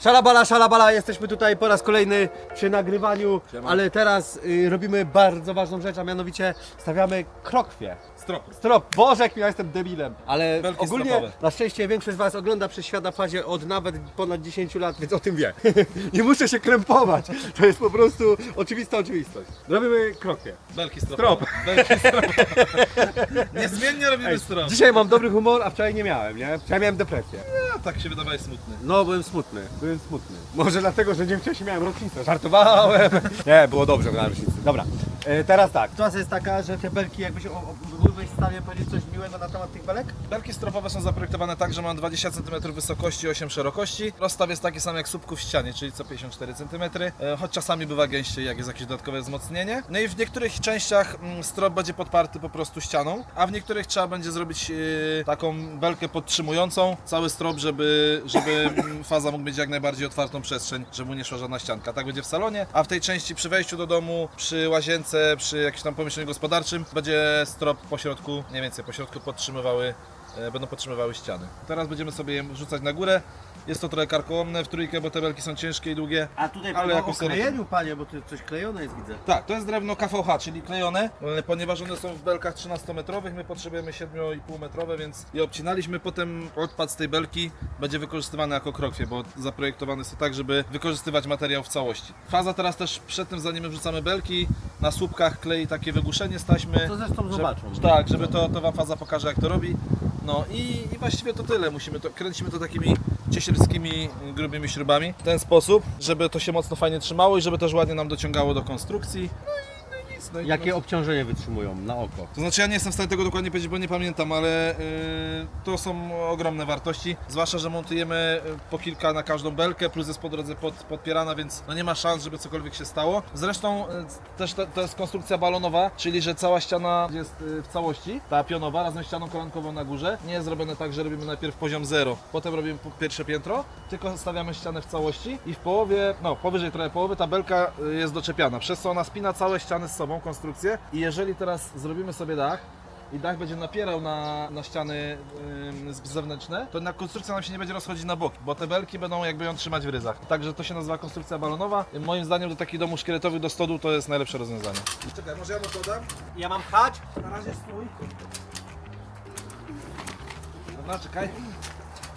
Szalabala, szalabala, jesteśmy tutaj po raz kolejny przy nagrywaniu, ale teraz y, robimy bardzo ważną rzecz, a mianowicie stawiamy krokwie. Strop. Strop, Boże, jak ja jestem debilem. Ale Belki ogólnie stropowe. na szczęście większość z Was ogląda przez świat na fazie od nawet ponad 10 lat, więc o tym wie. Nie muszę się krępować. To jest po prostu oczywista oczywistość. Robimy krokwie. Belki strop. Strop. Belki strop. Niezmiennie robimy strop. Dzisiaj mam dobry humor, a wczoraj nie miałem, nie? Wczoraj miałem depresję. A, tak się wydawaje smutny. No, byłem smutny, byłem smutny. Może dlatego, że dzień wcześniej miałem rocznicę, żartowałem. Nie, było dobrze na rocznicy. Dobra, e, teraz tak. Sytuacja jest taka, że te belki, jakbyś o- o- byłbyś w stanie powiedzieć coś miłego na temat tych belek? Belki stropowe są zaprojektowane tak, że mają 20 cm wysokości, 8 szerokości. Rozstaw jest taki sam jak słupków w ścianie, czyli co 54 cm, e, choć czasami bywa gęściej, jak jest jakieś dodatkowe wzmocnienie. No i w niektórych częściach mm, strop będzie podparty po prostu ścianą, a w niektórych trzeba będzie zrobić e, taką belkę podtrzymującą cały strop, żeby, żeby mm, faza mógł mieć jak najbardziej otwartą przestrzeń, żeby mu nie szła żadna ścianka. Tak będzie w salonie, a w tej części przy wejściu do domu, przy łazience, przy jakimś tam pomieszczeniu gospodarczym będzie strop po środku, mniej więcej po środku podtrzymywały e, będą podtrzymywały ściany. Teraz będziemy sobie je rzucać na górę. Jest to trochę karkołomne w trójkę, bo te belki są ciężkie i długie. A tutaj Ale jako o klejeniu, panie, bo tu coś klejone jest, widzę. Tak, to jest drewno KVH, czyli klejone, ponieważ one są w belkach 13-metrowych, my potrzebujemy 7,5 metrowe, więc je obcinaliśmy. Potem odpad z tej belki będzie wykorzystywany jako krokwie, bo zaprojektowany jest to tak, żeby wykorzystywać materiał w całości. Faza teraz też przed tym, zanim wrzucamy belki, na słupkach klei takie wygłuszenie z taśmy. To zresztą Żeby- zobaczą. Tak, żeby to, to Wam faza pokaże jak to robi. No i, i właściwie to tyle. Musimy to, kręcimy to takimi ciesierskimi, grubymi śrubami w ten sposób, żeby to się mocno fajnie trzymało i żeby też ładnie nam dociągało do konstrukcji. No nic. No i, Jakie no, obciążenie wytrzymują na oko? to znaczy ja nie jestem w stanie tego dokładnie powiedzieć, bo nie pamiętam, ale yy, to są ogromne wartości. Zwłaszcza, że montujemy yy, po kilka na każdą belkę, plus jest po drodze pod, podpierana, więc no nie ma szans, żeby cokolwiek się stało. Zresztą yy, też to, to jest konstrukcja balonowa, czyli że cała ściana jest w całości, ta pionowa, razem z ścianą kolankową na górze. Nie jest zrobione tak, że robimy najpierw poziom 0, potem robimy po- pierwsze piętro, tylko stawiamy ścianę w całości i w połowie, no powyżej trochę połowy ta belka jest doczepiana, przez co ona spina całe ściany z sobą, konstrukcję i jeżeli teraz zrobimy sobie dach, i dach będzie napierał na, na ściany z- zewnętrzne, to na konstrukcja nam się nie będzie rozchodzić na boki, bo te belki będą jakby ją trzymać w ryzach. Także to się nazywa konstrukcja balonowa. Moim zdaniem do takich domów szkieletowych do stodu to jest najlepsze rozwiązanie. Czekaj, może ja mu dodam? Ja mam chać? Na razie stój. Dobra, czekaj.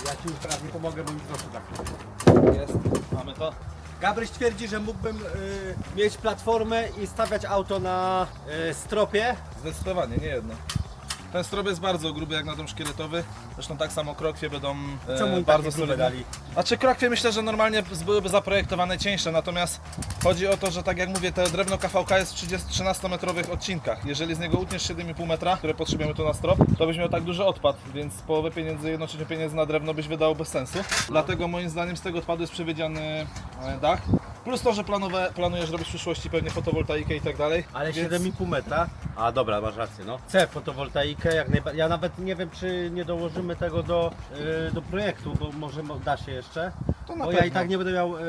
Ja ci już teraz nie pomogę, bo mi proszę tak. Jest. Mamy to. Gabryś twierdzi, że mógłbym y, mieć platformę i stawiać auto na y, stropie. Zdecydowanie, nie jedno. Ten strop jest bardzo gruby jak na dom szkieletowy. Zresztą tak samo krokwie będą e, Czemu im bardzo takie grube solidne. dali? Znaczy krokwie myślę, że normalnie byłyby zaprojektowane cieńsze, natomiast chodzi o to, że tak jak mówię, te drewno KVK jest w 30 13-metrowych odcinkach. Jeżeli z niego utniesz 7,5 metra, które potrzebujemy tu na strop, to byś miał tak duży odpad, więc połowę pieniędzy, jedną trzecią pieniędzy na drewno byś wydał bez sensu. Dlatego moim zdaniem z tego odpadu jest przewidziany e, dach. Plus to, że planowe, planujesz robić w przyszłości pewnie fotowoltaikę i tak dalej. Ale więc- 7,5 metra. A dobra, masz rację, no. Chcę fotowoltaikę jak najbardziej. Ja nawet nie wiem, czy nie dołożymy tego do, y, do projektu, bo może mo- da się jeszcze. To na Bo ja i pewno. tak nie będę miał y,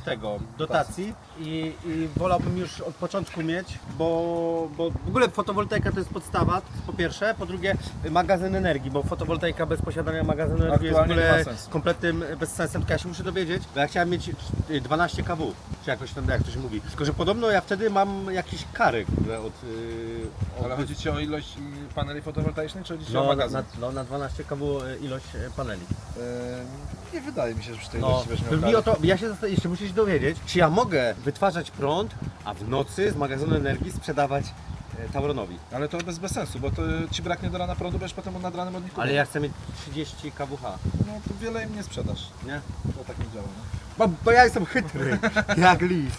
z tego dotacji i, i wolałbym już od początku mieć, bo, bo w ogóle fotowoltaika to jest podstawa, po pierwsze, po drugie magazyn energii, bo fotowoltaika bez posiadania magazynu energii jest w Aktualnie nie ogóle ma sensu. kompletnym bezsensem, tylko ja się muszę dowiedzieć, bo ja chciałem mieć y, 12 kW, czy jakoś tam, jak to się mówi. Tylko, że podobno ja wtedy mam jakieś kary kurde, od... Yy, Ale chodzi Ci o ilość y, paneli fotowoltaicznych, czy chodzi Ci o no, na, magazyn? no, na 12 kW ilość y, paneli. Eee, nie wydaje mi się, że przy tej No, ilości weźmie mi o to, ja się zastan- jeszcze muszę dowiedzieć, czy ja mogę wytwarzać prąd, a w nocy z magazynu energii sprzedawać e, Tauronowi. Ale to bez, bez sensu, bo to ci braknie do rana prądu, będziesz potem nad ranem od nich Ale ja chcę mieć 30 kWh, No to wiele im nie sprzedasz. nie? To tak nie działa. No. Bo, bo ja jestem chytry, jak lis.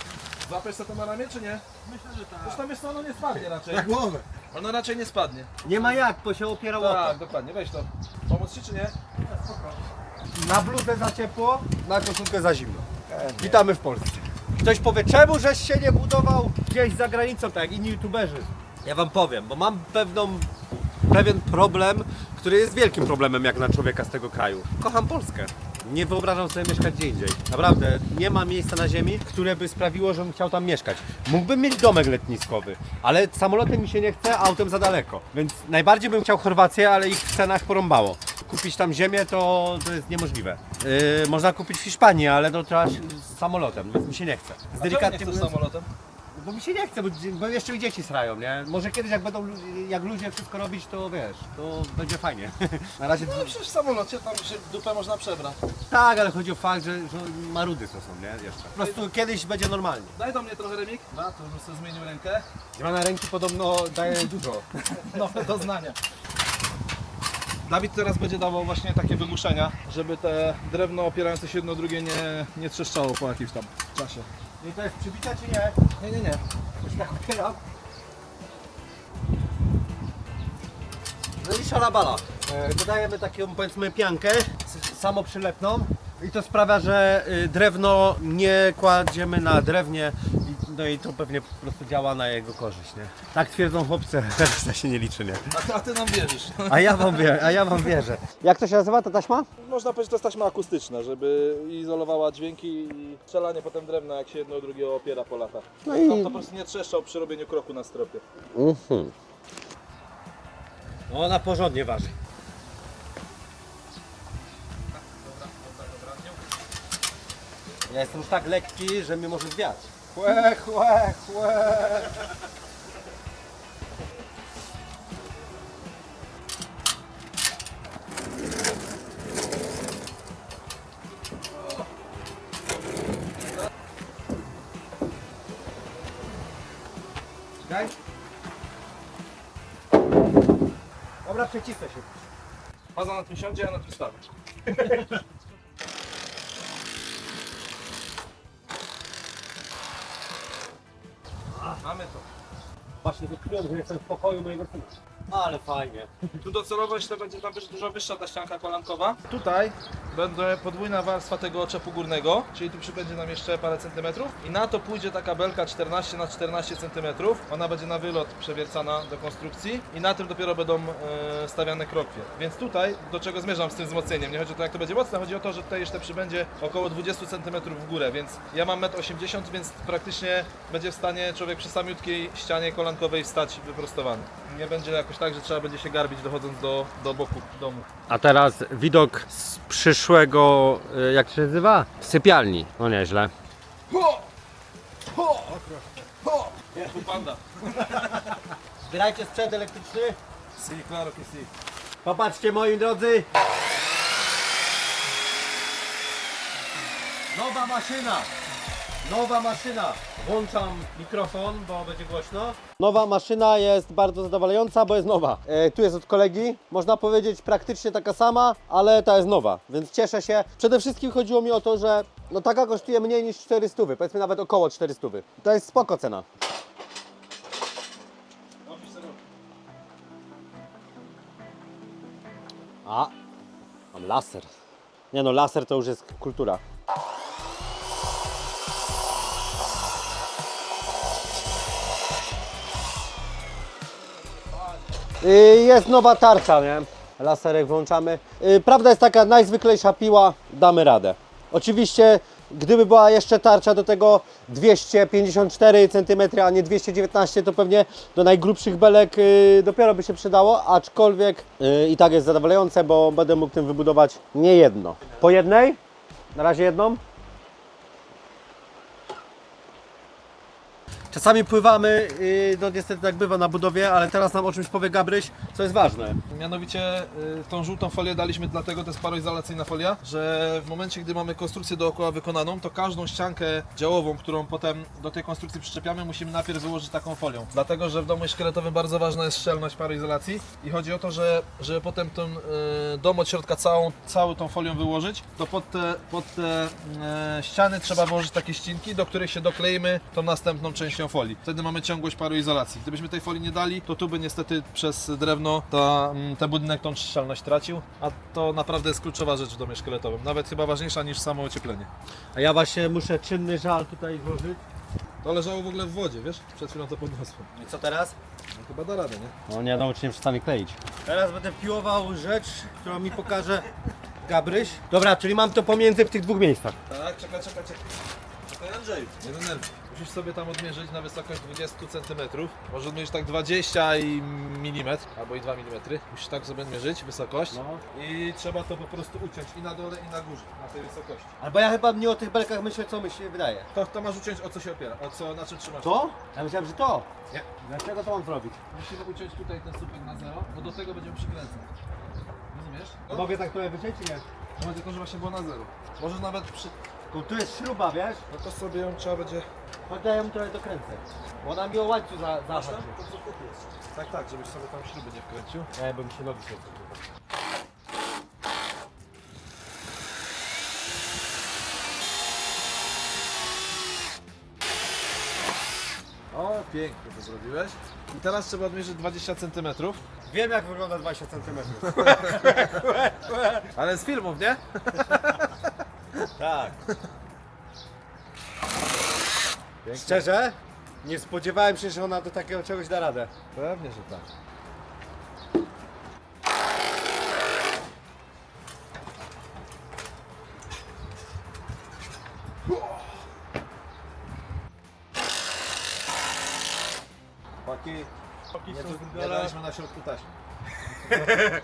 Złapiesz to na ramię, czy nie? Myślę, że tak. Zresztą wiesz co, ono nie spadnie raczej. Na głowę. Ono raczej nie spadnie. Nie ma jak, bo się opierało Tak, dokładnie, weź to. Pomóc Ci, czy nie? Na bluzę za ciepło, na koszulkę za zimno. Witamy w Polsce. Ktoś powie, czemu żeś się nie budował gdzieś za granicą, tak jak inni youtuberzy? Ja wam powiem, bo mam pewną, pewien problem, który jest wielkim problemem jak na człowieka z tego kraju. Kocham Polskę. Nie wyobrażam sobie mieszkać gdzie indziej. Naprawdę, nie ma miejsca na ziemi, które by sprawiło, żebym chciał tam mieszkać. Mógłbym mieć domek letniskowy, ale samolotem mi się nie chce, autem za daleko. Więc najbardziej bym chciał Chorwację, ale ich w cenach porąbało. Kupić tam ziemię, to, to jest niemożliwe. Yy, można kupić w Hiszpanii, ale to trzeba się- samolotem, więc mi się nie chce. Z delikatnie mówiąc- samolotem? Bo mi się nie chce, bo, bo jeszcze mi dzieci srają, nie? Może kiedyś jak będą, lu- jak ludzie wszystko robić, to wiesz, to będzie fajnie. Na razie... No przecież w samolocie tam się dupę można przebrać. Tak, ale chodzi o fakt, że, że marudy to są, nie? Jeszcze. Po prostu kiedyś będzie normalnie. Daj do mnie trochę remik. Da, to już sobie zmienił rękę. Zmiana ręki podobno daje dużo. Nowe doznania. Dawid teraz będzie dawał właśnie takie wygłuszenia, żeby te drewno opierające się jedno o drugie nie, nie trzeszczało po jakimś tam czasie. I to jest przybicia czy nie? Nie, nie, nie. Już tak opieram. No i szalabala. E, Dodajemy taką powiedzmy piankę samoprzylepną i to sprawia, że y, drewno nie kładziemy na drewnie no i to pewnie po prostu działa na jego korzyść, nie? Tak twierdzą chłopcy, reszta się nie liczy, nie? A, a ty nam wierzysz. A ja wam wierzę, a ja wam wierzę. Jak to się nazywa ta taśma? Można powiedzieć, że to jest taśma akustyczna, żeby izolowała dźwięki i strzelanie potem drewna, jak się jedno o drugie opiera po latach. No To, i... to po prostu nie trzeszczał przy robieniu kroku na stropie. Mhm. Ona porządnie waży. Ja jestem już tak lekki, że mnie może zwiać. Chłe, chłe, chłe. Dobra, przecisnę się. Faza na tym siądzie, a na tym stawię. Że jestem w pokoju mojego syna. Ale fajnie. Tu docelowo to będzie tam dużo wyższa ta ścianka kolankowa. Tutaj będzie podwójna warstwa tego oczepu górnego, czyli tu przybędzie nam jeszcze parę centymetrów i na to pójdzie taka belka 14 na 14 centymetrów. Ona będzie na wylot przewiercana do konstrukcji i na tym dopiero będą e, stawiane krokwie. Więc tutaj, do czego zmierzam z tym wzmocnieniem, nie chodzi o to jak to będzie mocne, chodzi o to, że tutaj jeszcze przybędzie około 20 centymetrów w górę, więc ja mam 1,80 m, więc praktycznie będzie w stanie człowiek przy samiutkiej ścianie kolankowej stać wyprostowany. Nie będzie jakoś tak, że trzeba będzie się garbić dochodząc do, do boku domu. A teraz widok z przyszłego, y, jak to się nazywa? Sypialni. No nieźle. Ho! Ho! Ho! Tu panda. Zbierajcie sprzęt elektryczny. Si, claro que si. Popatrzcie moi drodzy. Nowa maszyna. Nowa maszyna. Włączam mikrofon, bo będzie głośno. Nowa maszyna jest bardzo zadowalająca, bo jest nowa. E, tu jest od kolegi. Można powiedzieć praktycznie taka sama, ale ta jest nowa, więc cieszę się. Przede wszystkim chodziło mi o to, że no taka kosztuje mniej niż 400, powiedzmy nawet około 400. To jest spoko cena. A, mam laser. Nie no, laser to już jest kultura. Jest nowa tarcza, nie? Laserek włączamy. Y, Prawda jest taka, najzwyklejsza piła, damy radę. Oczywiście, gdyby była jeszcze tarcza do tego 254 cm, a nie 219, to pewnie do najgrubszych belek y, dopiero by się przydało, aczkolwiek y, i tak jest zadowalające, bo będę mógł tym wybudować nie jedno. Po jednej? Na razie jedną? Czasami pływamy, yy, no niestety tak bywa na budowie, ale teraz nam o czymś powie Gabryś, co jest ważne. Mianowicie y, tą żółtą folię daliśmy dlatego, to jest paroizolacyjna folia, że w momencie, gdy mamy konstrukcję dookoła wykonaną, to każdą ściankę działową, którą potem do tej konstrukcji przyczepiamy, musimy najpierw wyłożyć taką folią. Dlatego, że w domu szkieletowym bardzo ważna jest szczelność paroizolacji i chodzi o to, że żeby potem ten y, dom od środka całą, całą tą folią wyłożyć, to pod te, pod te y, ściany trzeba włożyć takie ścinki, do których się dokleimy tą następną częścią folii. Wtedy mamy ciągłość paroizolacji. Gdybyśmy tej folii nie dali, to tu by niestety przez drewno ta, mm, ten budynek tą szczelność tracił, a to naprawdę jest kluczowa rzecz w domie szkieletowym. Nawet chyba ważniejsza niż samo ocieplenie. A ja właśnie muszę czynny żal tutaj złożyć. To leżało w ogóle w wodzie, wiesz? Przed chwilą to podniosłem. I co teraz? No, chyba da radę, nie? No nie nauczy się czasami kleić. Teraz będę piłował rzecz, którą mi pokaże Gabryś. Dobra, czyli mam to pomiędzy w tych dwóch miejscach. Tak, czekaj, czekaj, czekaj. Czekaj Andrzej, nie denerwuj. Musisz sobie tam odmierzyć na wysokość 20 cm. Może odmierzyć tak 20 i milimetr, albo i 2 mm. Musisz tak sobie odmierzyć wysokość. No. I trzeba to po prostu uciąć i na dole i na górze, na tej wysokości. Albo ja chyba nie o tych belkach myślę, co mi się wydaje. To, to masz uciąć o co się opiera, o co, na czym trzymasz. To? Ja myślałem, że to. Nie. Dlaczego to mam zrobić? Musimy uciąć tutaj ten słupek na zero, bo do tego będziemy przykręcać. Rozumiesz? No, Mogę tak trochę wyciąć nie? no tylko, że właśnie było na zero. Możesz nawet przy... Tu, tu jest śruba, wiesz? No to sobie ją trzeba będzie... Chodź ja ją trochę dokręcę. Bo ona mi o łańcuch za, zahaczy. Tak, tak, żebyś sobie tam śruby nie wkręcił. Nie, bo mi się nogi się O, pięknie to zrobiłeś. I teraz trzeba odmierzyć 20 cm. Wiem jak wygląda 20 cm. Ale z filmów, nie? tak. Szczerze? Nie spodziewałem się, że ona do takiego czegoś da radę. Pewnie, że tak. Chłopaki, Nie, tu, nie daliśmy na środku taśmy.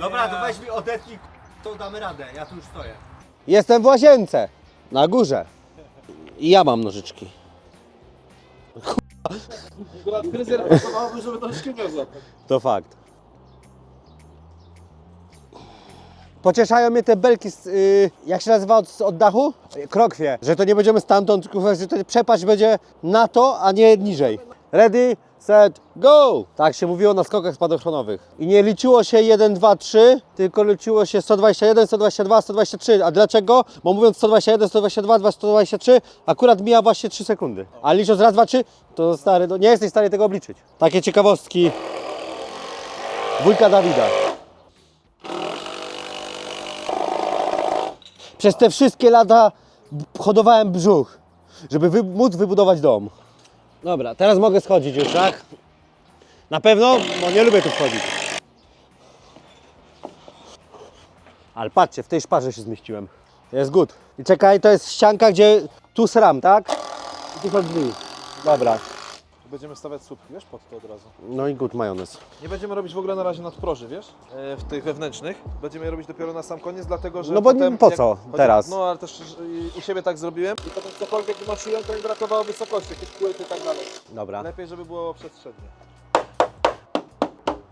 Dobra, to weź mi odetnij, to damy radę, ja tu już stoję. Jestem w łazience, na górze. I ja mam nożyczki. Akurat fryzjer żeby. To fakt. Pocieszają mnie te belki, z, y, jak się nazywa od, od dachu? Krokwie. Że to nie będziemy stamtąd, tylko że to przepaść będzie na to, a nie niżej. Ready, set, go! Tak się mówiło na skokach spadochronowych. I nie liczyło się 1, 2, 3, tylko liczyło się 121, 122, 123. A dlaczego? Bo mówiąc 121, 122, 123, akurat mija właśnie 3 sekundy. A licząc raz, dwa, trzy, to stary, no nie jesteś w stanie tego obliczyć. Takie ciekawostki wujka Dawida. Przez te wszystkie lata hodowałem brzuch, żeby wy, móc wybudować dom. Dobra, teraz mogę schodzić już, tak? Na pewno? Bo nie lubię tu wchodzić. Ale patrzcie, w tej szparze się zmieściłem. Jest good. I czekaj, to jest ścianka, gdzie tu sram, tak? I tu są drzwi. Dobra. Będziemy stawiać słupki, wiesz, pod to od razu. No i good majonez. Nie będziemy robić w ogóle na razie nadproży, wiesz? E, w tych wewnętrznych. Będziemy je robić dopiero na sam koniec, dlatego że No bo potem... po jak- co teraz? No, ale też u siebie tak zrobiłem. I potem cokolwiek wnosiłem, to mi brakowało wysokości, jakieś płyty i tak dalej. Dobra. Lepiej, żeby było przestrzennie.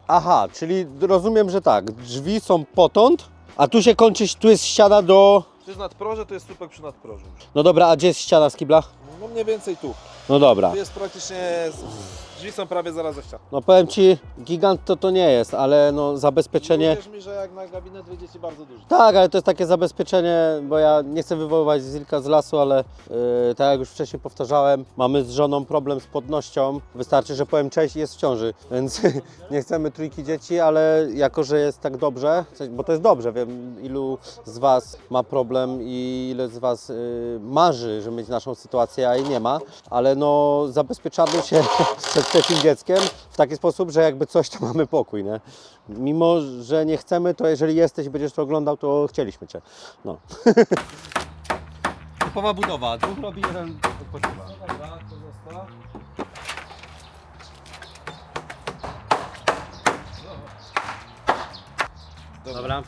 Aha, czyli rozumiem, że tak, drzwi są potąd, a tu się kończy, tu jest ściana do... Jest nadproże, to jest słupek przy nadproży. No dobra, a gdzie jest ściana z kibla? No mniej więcej tu. No dobra. Tu jest praktycznie... Drzwi są prawie zaraz za ścianą. No powiem Ci, gigant to to nie jest, ale no zabezpieczenie... Uwierz mi, że jak na gabinet wyjdzie Ci bardzo dużo. Tak, ale to jest takie zabezpieczenie, bo ja nie chcę wywoływać Zilka z lasu, ale yy, tak jak już wcześniej powtarzałem, mamy z żoną problem z płodnością. Wystarczy, że powiem cześć i jest w ciąży, więc nie chcemy trójki dzieci, ale jako, że jest tak dobrze, bo to jest dobrze, wiem ilu z Was ma problem i ile z Was yy, marzy, żeby mieć naszą sytuację, a jej nie ma, ale no zabezpieczamy się przed trzecim dzieckiem w taki sposób, że jakby coś, to mamy pokój, nie? Mimo, że nie chcemy, to jeżeli jesteś i będziesz to oglądał, to chcieliśmy Cię. No. Typowa budowa. Dwóch robi, jeden odpoczywa. Dobra, to zostaw. Dobra.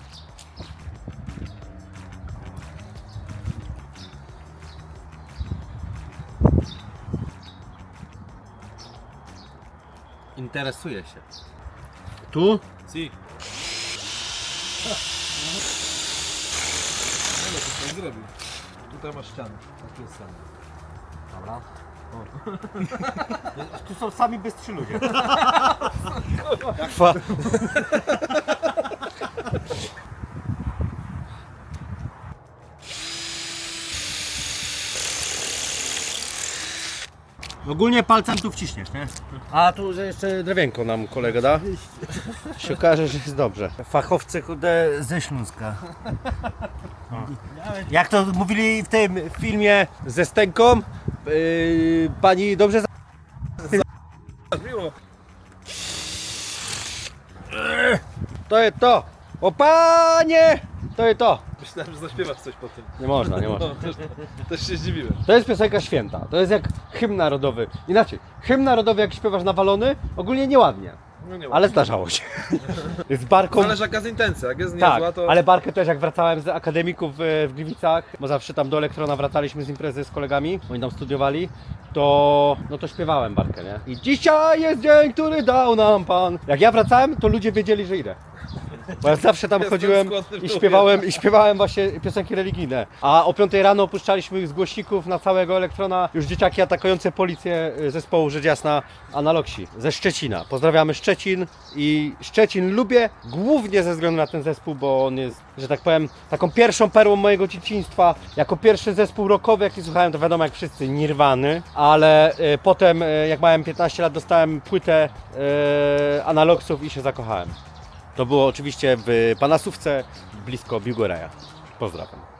Interesuje się. Tu? Si. No to tak zrobił. Tutaj masz ścianę. Tak jest sam. Dobra. Tu są sami bystrzy ludzie. Fa... Ogólnie palcem tu wciśniesz, nie? A tu że jeszcze drewienko nam kolega da. się okaże, że jest dobrze. Fachowcy kurde ze Śląska. Jak to mówili w tym filmie ze Stęką, yy, pani dobrze za... To jest to! O panie! To i to. Myślałem, że zaśpiewasz coś po tym. Nie można, nie można. No, też, też się zdziwiłem. To jest piosenka święta. To jest jak hymn narodowy. Inaczej, hymn narodowy jak śpiewasz nawalony, ogólnie nieładnie. No nie Ale zdarzało się. Z barką. Zależy jaka jest intencja, jak jest niezła Tak, to... ale barkę też jak wracałem z akademików w, w Gliwicach, bo zawsze tam do Elektrona wracaliśmy z imprezy z kolegami, oni tam studiowali, to no to śpiewałem barkę, nie? I dzisiaj jest dzień, który dał nam Pan. Jak ja wracałem, to ludzie wiedzieli, że idę. Bo ja zawsze tam Jestem chodziłem skłonny w i śpiewałem, i śpiewałem właśnie piosenki religijne. A o 5 rano opuszczaliśmy z głośników na całego Elektrona już dzieciaki atakujące policję y, zespołu Rzecz Jasna Analoksi ze Szczecina. Pozdrawiamy Szczecin i Szczecin lubię głównie ze względu na ten zespół, bo on jest, że tak powiem, taką pierwszą perłą mojego dzieciństwa. Jako pierwszy zespół rockowy, jaki słuchałem, to wiadomo jak wszyscy, Nirwany, ale y, potem y, jak miałem 15 lat dostałem płytę y, Analogsów i się zakochałem. To było oczywiście w Panasówce, blisko Biłgoraja. Pozdrawiam.